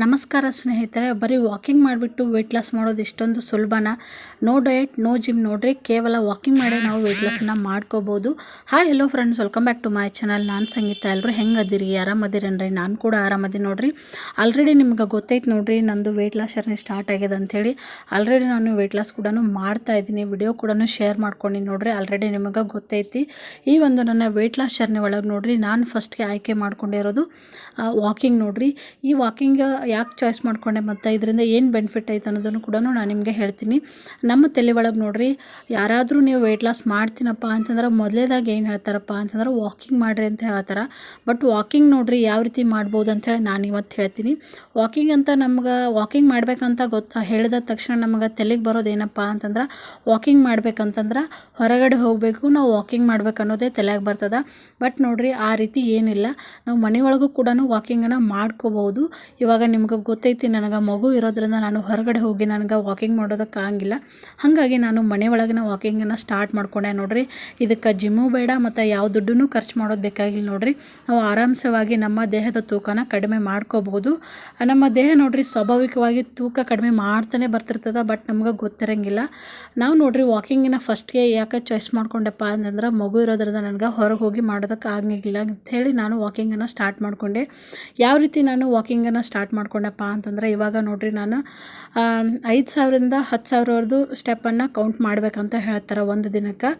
ನಮಸ್ಕಾರ ಸ್ನೇಹಿತರೆ, ಬರೀ ವಾಕಿಂಗ್ ಮಾಡಿಬಿಟ್ಟು ವೆಯ್ಟ್ ಲಾಸ್ ಮಾಡೋದು ಇಷ್ಟೊಂದು ಸುಲಭನ? ನೋ ಡಯಟ್ ನೋ ಜಿಮ್ ನೋಡ್ರಿ, ಕೇವಲ ವಾಕಿಂಗ್ ಮಾಡಿ ನಾವು ವೆಯ್ಟ್ ಲಾಸನ್ನು ಮಾಡ್ಕೋಬೋದು. Hi hello friends welcome back to my channel ನಾನು ಸಂಗೀತ ಎಲ್ಲರೂ ಹೆಂಗೆ ಅದಿರಿ? ಆರಾಮದಿರನ್ರಿ ನಾನು ಕೂಡ ಆರಾಮದಿ ನೋಡ್ರಿ. ಆಲ್ರೆಡಿ ನಿಮ್ಗೆ ಗೊತ್ತೈತೆ ನೋಡ್ರಿ, ನಂದು ವೆಯ್ಟ್ ಲಾಸ್ ಜರ್ನಿ ಸ್ಟಾರ್ಟ್ ಆಗ್ಯದ ಅಂಥೇಳಿ ಆಲ್ರೆಡಿ ನಾನು ವೆಯ್ಟ್ ಲಾಸ್ ಕೂಡ ಮಾಡ್ತಾ ಇದ್ದೀನಿ. ವಿಡಿಯೋ ಕೂಡ ಶೇರ್ ಮಾಡ್ಕೊಂಡು ನೋಡ್ರಿ ಆಲ್ರೆಡಿ ನಿಮಗೆ ಗೊತ್ತೈತಿ. ಈ ಒಂದು ನನ್ನ ವೆಯ್ಟ್ ಲಾಸ್ ಜರ್ನಿ ಒಳಗೆ ನೋಡ್ರಿ, ನಾನು ಫಸ್ಟ್ಗೆ ಆಯ್ಕೆ ಮಾಡ್ಕೊಂಡಿರೋದು ವಾಕಿಂಗ್ ನೋಡ್ರಿ. ಈ ವಾಕಿಂಗ್ ಯಾಕೆ ಚಾಯ್ಸ್ ಮಾಡ್ಕೊಂಡೆ ಮತ್ತು ಇದರಿಂದ ಏನು ಬೆನಿಫಿಟ್ ಐತೆ ಅನ್ನೋದನ್ನು ಕೂಡ ನಾನು ನಿಮಗೆ ಹೇಳ್ತೀನಿ. ನಮ್ಮ ತಲೆ ಒಳಗೆ ನೋಡ್ರಿ, ಯಾರಾದರೂ ನೀವು ವೆಯ್ಟ್ ಲಾಸ್ ಮಾಡ್ತೀನಪ್ಪ ಅಂತಂದ್ರೆ ಮೊದಲೇದಾಗ ಏನು ಹೇಳ್ತಾರಪ್ಪ ಅಂತಂದ್ರೆ ವಾಕಿಂಗ್ ಮಾಡಿರಿ ಅಂತ ಹೇಳ್ತಾರೆ. ಬಟ್ ವಾಕಿಂಗ್ ನೋಡ್ರಿ ಯಾವ ರೀತಿ ಮಾಡ್ಬೋದು ಅಂತೇಳಿ ನಾನು ಇವತ್ತು ಹೇಳ್ತೀನಿ. ವಾಕಿಂಗ್ ಅಂತ ನಮ್ಗೆ ವಾಕಿಂಗ್ ಮಾಡಬೇಕಂತ ಗೊತ್ತಾ? ಹೇಳಿದ ತಕ್ಷಣ ನಮಗೆ ತಲೆಗೆ ಬರೋದು ಏನಪ್ಪ ಅಂತಂದ್ರೆ ವಾಕಿಂಗ್ ಮಾಡ್ಬೇಕಂತಂದ್ರೆ ಹೊರಗಡೆ ಹೋಗಬೇಕು, ನಾವು ವಾಕಿಂಗ್ ಮಾಡ್ಬೇಕು ಅನ್ನೋದೇ ತಲೆಯಾಗಿ ಬರ್ತದೆ. ಬಟ್ ನೋಡ್ರಿ ಆ ರೀತಿ ಏನಿಲ್ಲ. ನಾವು ಮನೆಯೊಳಗೂ ಕೂಡ ವಾಕಿಂಗನ್ನು ಮಾಡ್ಕೋಬೋದು ಇವಾಗ ನಿಮ್ಗೆ ಗೊತ್ತೈತಿ, ನನಗೆ ಮಗು ಇರೋದ್ರಿಂದ ನಾನು ಹೊರಗಡೆ ಹೋಗಿ ನನಗೆ ವಾಕಿಂಗ್ ಮಾಡೋದಕ್ಕೆ ಆಗಂಗಿಲ್ಲ. ಹಾಗಾಗಿ ನಾನು ಮನೆ ಒಳಗಿನ ವಾಕಿಂಗನ್ನು ಸ್ಟಾರ್ಟ್ ಮಾಡ್ಕೊಂಡೆ ನೋಡ್ರಿ. ಇದಕ್ಕೆ ಜಿಮ್ಮು ಬೇಡ, ಮತ್ತು ಯಾವ ದುಡ್ಡನ್ನು ಖರ್ಚು ಮಾಡೋದು ಬೇಕಾಗಿಲ್ಲ ನೋಡ್ರಿ. ನಾವು ಆರಾಮಸವಾಗಿ ನಮ್ಮ ದೇಹದ ತೂಕನ ಕಡಿಮೆ ಮಾಡ್ಕೋಬೋದು. ನಮ್ಮ ದೇಹ ನೋಡ್ರಿ ಸ್ವಾಭಾವಿಕವಾಗಿ ತೂಕ ಕಡಿಮೆ ಮಾಡ್ತಾನೆ ಬರ್ತಿರ್ತದೆ ಬಟ್ ನಮ್ಗೆ ಗೊತ್ತಿರಂಗಿಲ್ಲ. ನಾವು ನೋಡ್ರಿ ವಾಕಿಂಗಿನ ಫಸ್ಟ್ಗೆ ಯಾಕೆ ಚಾಯ್ಸ್ ಮಾಡ್ಕೊಂಡೆಪ್ಪ ಅಂತಂದ್ರೆ, ಮಗು ಇರೋದ್ರಿಂದ ನನಗೆ ಹೊರಗೆ ಹೋಗಿ ಮಾಡೋದಕ್ಕೆ ಆಗಂಗಿಲ್ಲ ಹೇಳಿ ನಾನು ವಾಕಿಂಗನ್ನು ಸ್ಟಾರ್ಟ್ ಮಾಡಿಕೊಂಡೆ. ಯಾವ ರೀತಿ ನಾನು ವಾಕಿಂಗನ್ನು ಸ್ಟಾರ್ಟ್ ಮಾಡ್ಕೊಂಡಪ್ಪ ಅಂತಂದ್ರೆ ಇವಾಗ ನೋಡ್ರಿ ನಾನು ಐದು ಸಾವಿರದಿಂದ ಹತ್ತು ಸಾವಿರವರೆದು ಸ್ಟೆಪ್ಪನ್ನು ಕೌಂಟ್ ಮಾಡ್ಬೇಕಂತ ಹೇಳ್ತಾರೆ ಒಂದು ದಿನಕ್ಕೆ.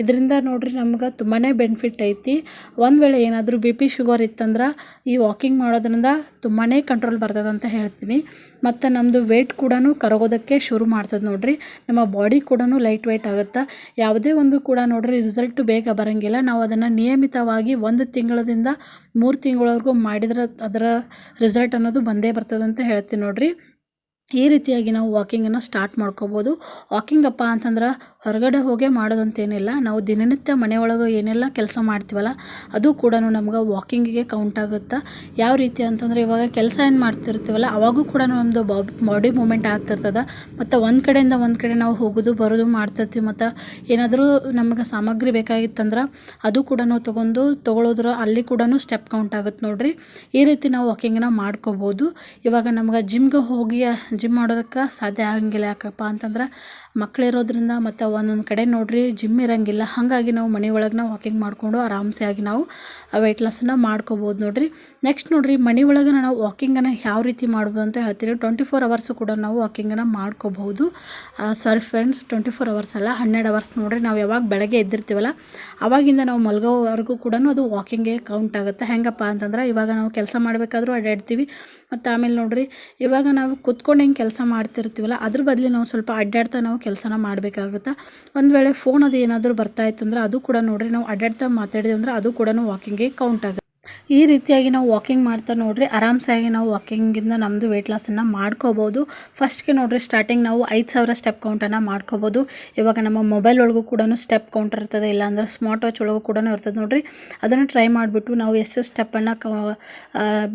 ಇದರಿಂದ ನೋಡ್ರಿ ನಮ್ಗೆ ತುಂಬಾ ಬೆನಿಫಿಟ್ ಐತಿ. ಒಂದು ವೇಳೆ ಏನಾದರೂ ಬಿ ಪಿ ಶುಗರ್ ಇತ್ತಂದ್ರೆ ಈ ವಾಕಿಂಗ್ ಮಾಡೋದ್ರಿಂದ ತುಂಬಾ ಕಂಟ್ರೋಲ್ ಬರ್ತದೆ ಅಂತ ಹೇಳ್ತೀನಿ. ಮತ್ತು ನಮ್ಮದು ವೆಯ್ಟ್ ಕೂಡ ಕರಗೋದಕ್ಕೆ ಶುರು ಮಾಡ್ತದೆ ನೋಡ್ರಿ. ನಮ್ಮ ಬಾಡಿ ಕೂಡ ಲೈಟ್ ವೆಯ್ಟ್ ಆಗುತ್ತೆ. ಯಾವುದೇ ಒಂದು ಕೂಡ ನೋಡ್ರಿ ರಿಸಲ್ಟ್ ಬೇಗ ಬರೋಂಗಿಲ್ಲ. ನಾವು ಅದನ್ನು ನಿಯಮಿತವಾಗಿ ಒಂದು ತಿಂಗಳದಿಂದ ಮೂರು ತಿಂಗಳವರೆಗೂ ಮಾಡಿದ್ರೆ ಅದರ ರಿಸಲ್ಟ್ ಅನ್ನೋದು ಬಂದೇ ಬರ್ತದೆ ಅಂತ ಹೇಳ್ತೀನಿ ನೋಡ್ರಿ. ಈ ರೀತಿಯಾಗಿ ನಾವು ವಾಕಿಂಗನ್ನು ಸ್ಟಾರ್ಟ್ ಮಾಡ್ಕೋಬೋದು. ವಾಕಿಂಗ್ ಅಪ್ಪ ಅಂತಂದ್ರೆ ಹೊರಗಡೆ ಹೋಗೇ ಮಾಡೋದಂತೇನಿಲ್ಲ. ನಾವು ದಿನನಿತ್ಯ ಮನೆಯೊಳಗೆ ಏನೆಲ್ಲ ಕೆಲಸ ಮಾಡ್ತೀವಲ್ಲ, ಅದು ಕೂಡ ನಮ್ಗೆ ವಾಕಿಂಗಿಗೆ ಕೌಂಟ್ ಆಗುತ್ತೆ. ಯಾವ ರೀತಿ ಅಂತಂದರೆ ಇವಾಗ ಕೆಲಸ ಏನು ಮಾಡ್ತಿರ್ತೀವಲ್ಲ, ಅವಾಗೂ ಕೂಡ ನಮ್ಮದು ಬಾಡಿ ಮೂಮೆಂಟ್ ಆಗ್ತಿರ್ತದೆ. ಮತ್ತು ಒಂದು ಕಡೆಯಿಂದ ಒಂದು ಕಡೆ ನಾವು ಹೋಗೋದು, ಬರೋದು ಮಾಡ್ತಿರ್ತೀವಿ. ಮತ್ತು ಏನಾದರೂ ನಮಗೆ ಸಾಮಗ್ರಿ ಬೇಕಾಗಿತ್ತಂದ್ರೆ ಅದು ಕೂಡ ತೊಗೊಂಡು ತೊಗೊಳೋದ್ರ ಅಲ್ಲಿ ಕೂಡ ಸ್ಟೆಪ್ ಕೌಂಟ್ ಆಗುತ್ತೆ ನೋಡಿರಿ. ಈ ರೀತಿ ನಾವು ವಾಕಿಂಗನ್ನ ಮಾಡ್ಕೋಬೋದು. ಇವಾಗ ನಮ್ಗೆ ಜಿಮ್ಗೆ ಹೋಗಿ ಜಿಮ್ ಮಾಡೋದಕ್ಕೆ ಸಾಧ್ಯ ಆಗಂಗಿಲ್ಲ. ಯಾಕಪ್ಪ ಅಂತಂದ್ರೆ ಮಕ್ಕಳಿರೋದ್ರಿಂದ ಮತ್ತು ಒಂದೊಂದು ಕಡೆ ನೋಡಿರಿ ಜಿಮ್ ಇರೋಂಗಿಲ್ಲ. ಹಾಗಾಗಿ ನಾವು ಮನೆ ಒಳಗೆ ವಾಕಿಂಗ್ ಮಾಡಿಕೊಂಡು ಆರಾಮ್ಸೆ ಆಗಿ ನಾವು ವೆಯ್ಟ್ ಲಾಸನ್ನು ಮಾಡ್ಕೋಬೋದು ನೋಡಿರಿ. ನೆಕ್ಸ್ಟ್ ನೋಡ್ರಿ ಮನೆ ಒಳಗೆ ನಾವು ವಾಕಿಂಗನ್ನು ಯಾವ ರೀತಿ ಮಾಡ್ಬೋದು ಅಂತ ಹೇಳ್ತೀನಿ. ಟ್ವೆಂಟಿ ಫೋರ್ ಅವರ್ಸು ಕೂಡ ನಾವು ವಾಕಿಂಗನ್ನು ಮಾಡ್ಕೋಬಹುದು sorry friends twenty four hours ಅಲ್ಲ, ಹನ್ನೆರಡು ಅವರ್ಸ್ ನೋಡ್ರಿ. ನಾವು ಯಾವಾಗ ಬೆಳಗ್ಗೆ ಎದ್ದಿರ್ತೀವಲ್ಲ ಆವಾಗಿಂದ ನಾವು ಮಲಗೋವರೆಗೂ ಕೂಡ ಅದು ವಾಕಿಂಗೇ ಕೌಂಟ್ ಆಗುತ್ತೆ. ಹೆಂಗಪ್ಪ ಅಂತಂದ್ರೆ ಇವಾಗ ನಾವು ಕೆಲಸ ಮಾಡಬೇಕಾದ್ರೂ ಅಡ್ಡಾಡ್ತೀವಿ. ಮತ್ತು ಆಮೇಲೆ ನೋಡ್ರಿ ಇವಾಗ ನಾವು ಕುತ್ಕೊಂಡು ಹೆಂಗೆ ಕೆಲಸ ಮಾಡ್ತಿರ್ತೀವಲ್ಲ, ಅದ್ರ ಬದಲು ನಾವು ಸ್ವಲ್ಪ ಅಡ್ಡಾಡ್ತಾ ನಾವು ಕೆಲಸನ ಮಾಡಬೇಕಾಗುತ್ತೆ. ಒಂದು ವೇಳೆ ಫೋನ್ ಅದು ಏನಾದರೂ ಬರ್ತಾ ಇತ್ತಂದ್ರೆ ಅದು ಕೂಡ ನೋಡ್ರಿ, ನಾವು ಅಡ್ಡಾಡ್ತಾ ಮಾತಾಡಿದ್ವಿ ಅಂದರೆ ಅದು ಕೂಡ ವಾಕಿಂಗ್ಗೆ ಕೌಂಟ್ ಆಗುತ್ತೆ. ಈ ರೀತಿಯಾಗಿ ನಾವು ವಾಕಿಂಗ್ ಮಾಡ್ತಾ ನೋಡ್ರಿ ಆರಾಮ್ಸಾಗಿ ನಾವು ವಾಕಿಂಗಿಂದ ನಮ್ಮದು ವೆಯ್ಟ್ ಲಾಸನ್ನು ಮಾಡ್ಕೋಬೋದು. ಫಸ್ಟ್ಗೆ ನೋಡ್ರಿ ಸ್ಟಾರ್ಟಿಂಗ್ ನಾವು ಐದು ಸಾವಿರ ಸ್ಟೆಪ್ ಕೌಂಟನ್ನು ಮಾಡ್ಕೋಬೋದು. ಇವಾಗ ನಮ್ಮ ಮೊಬೈಲ್ ಒಳಗೂ ಕೂಡ ಸ್ಟೆಪ್ ಕೌಂಟರ್ ಇರ್ತದೆ, ಇಲ್ಲಾಂದ್ರೆ ಸ್ಮಾರ್ಟ್ ವಾಚ್ ಒಳಗೂ ಕೂಡ ಇರ್ತದೆ ನೋಡ್ರಿ. ಅದನ್ನು ಟ್ರೈ ಮಾಡಿಬಿಟ್ಟು ನಾವು ಎಷ್ಟು ಸ್ಟೆಪ್ಪನ್ನು ಕ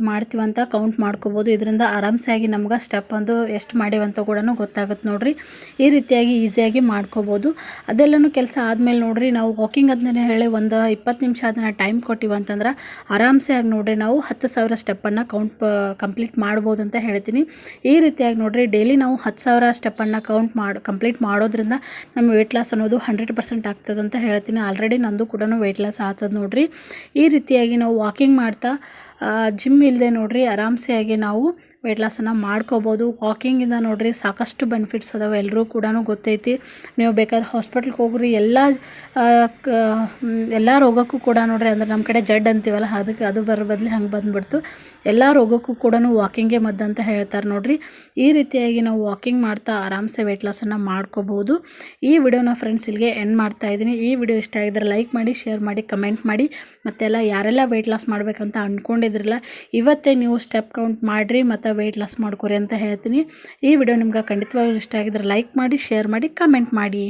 ಮಾಡ್ತೀವಂತ ಕೌಂಟ್ ಮಾಡ್ಕೋಬೋದು. ಇದರಿಂದ ಆರಾಮ್ಸಾಗಿ ನಮ್ಗೆ ಸ್ಟೆಪ್ ಒಂದು ಎಷ್ಟು ಮಾಡಿವಂತ ಕೂಡ ಗೊತ್ತಾಗುತ್ತೆ ನೋಡ್ರಿ. ಈ ರೀತಿಯಾಗಿ ಈಸಿಯಾಗಿ ಮಾಡ್ಕೋಬೋದು. ಅದೆಲ್ಲನೂ ಕೆಲಸ ಆದಮೇಲೆ ನೋಡ್ರಿ, ನಾವು ವಾಕಿಂಗ್ ಅದನ್ನೇ ಹೇಳಿ ಒಂದು ಇಪ್ಪತ್ತು ನಿಮಿಷ ಅದನ್ನು ಟೈಮ್ ಕೊಟ್ಟಿವಿ ಅಂತಂದ್ರೆ ಆರಾಮ್ಸೆ ಆಗಿ ನೋಡ್ರಿ ನಾವು ಹತ್ತು ಸಾವಿರ ಸ್ಟೆಪ್ಪನ್ನು ಕೌಂಟ್ ಕಂಪ್ಲೀಟ್ ಮಾಡ್ಬೋದು ಅಂತ ಹೇಳ್ತೀನಿ. ಈ ರೀತಿಯಾಗಿ ನೋಡ್ರಿ ಡೈಲಿ ನಾವು ಹತ್ತು ಸಾವಿರ ಸ್ಟೆಪ್ಪನ್ನು ಕೌಂಟ್ ಮಾಡಿ ಕಂಪ್ಲೀಟ್ ಮಾಡೋದ್ರಿಂದ ನಮ್ಮ ವೆಯ್ಟ್ ಲಾಸ್ ಅನ್ನೋದು ಹಂಡ್ರೆಡ್ ಪರ್ಸೆಂಟ್ ಆಗ್ತದೆ ಅಂತ ಹೇಳ್ತೀನಿ. ಆಲ್ರೆಡಿ ನಂದು ಕೂಡ ವೆಯ್ಟ್ ಲಾಸ್ ಆಗ್ತದೆ ನೋಡ್ರಿ. ಈ ರೀತಿಯಾಗಿ ನಾವು ವಾಕಿಂಗ್ ಮಾಡ್ತಾ ಜಿಮ್ ಇಲ್ಲದೆ ನೋಡ್ರಿ, ಆರಾಮ್ಸೆಯಾಗಿ ನಾವು ವೆಯ್ಟ್ ಲಾಸನ್ನು ಮಾಡ್ಕೋಬೋದು. ವಾಕಿಂಗಿಂದ ನೋಡಿರಿ ಸಾಕಷ್ಟು ಬೆನಿಫಿಟ್ಸ್ ಅದಾವೆ ಎಲ್ಲರೂ ಕೂಡ ಗೊತ್ತೈತಿ. ನೀವು ಬೇಕಾದ್ರೆ ಹಾಸ್ಪಿಟ್ಲ್ಗೆ ಹೋಗ್ರಿ, ಎಲ್ಲ ಎಲ್ಲ ರೋಗಕ್ಕೂ ಕೂಡ ನೋಡಿರಿ ಅಂದ್ರೆ ನಮ್ಮ ಕಡೆ ಜಡ್ ಅಂತೀವಲ್ಲ, ಅದಕ್ಕೆ ಅದು ಬರೋ, ಬದಲು ಹಂಗೆ ಬಂದುಬಿಡ್ತು. ಎಲ್ಲ ರೋಗಕ್ಕೂ ಕೂಡ ವಾಕಿಂಗೇ ಮದ್ದು ಅಂತ ಹೇಳ್ತಾರೆ ನೋಡಿರಿ. ಈ ರೀತಿಯಾಗಿ ನಾವು ವಾಕಿಂಗ್ ಮಾಡ್ತಾ ಆರಾಮ್ಸೆ ವೆಯ್ಟ್ ಲಾಸನ್ನು ಮಾಡ್ಕೋಬೋದು. ಈ ವಿಡಿಯೋನ ಫ್ರೆಂಡ್ಸ್ ಇಲ್ಲಿಗೆ ಎಂಡ್ ಮಾಡ್ತಾ ಇದ್ದೀನಿ. ಈ ವಿಡಿಯೋ ಇಷ್ಟ ಆಗಿದ್ರೆ ಲೈಕ್ ಮಾಡಿ ಶೇರ್ ಮಾಡಿ ಕಮೆಂಟ್ ಮಾಡಿ. ಮತ್ತೆಲ್ಲ ಯಾರೆಲ್ಲ ವೆಯ್ಟ್ ಲಾಸ್ ಮಾಡಬೇಕಂತ ಅಂದ್ಕೊಂಡಿದ್ರಲ್ಲ ಇವತ್ತೇ ನೀವು ಸ್ಟೆಪ್ ಕೌಂಟ್ ಮಾಡಿರಿ, ಮತ್ತು ವೆಯ್ಟ್ ಲಾಸ್ ಮಾಡ್ಕೊರಿ ಅಂತ ಹೇಳ್ತೀನಿ. ಈ ವಿಡಿಯೋ ನಿಮ್ಗೆ ಖಂಡಿತವಾಗ್ಲೂ ಇಷ್ಟ ಆಗಿದ್ರೆ ಲೈಕ್ ಮಾಡಿ ಶೇರ್ ಮಾಡಿ ಕಮೆಂಟ್ ಮಾಡಿ.